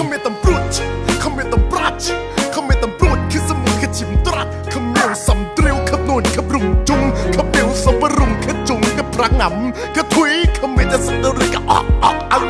Kometam brać, kometam brać, kometam brud คือสมุนขจิมตรัสขมเนีวสำเตรียวขบนวนขบรุงจุงขบเบลสำบรุงขจุงกับพรังหนำกระทุยขมิจะสตริกับอ๊อกอ๊อกอัง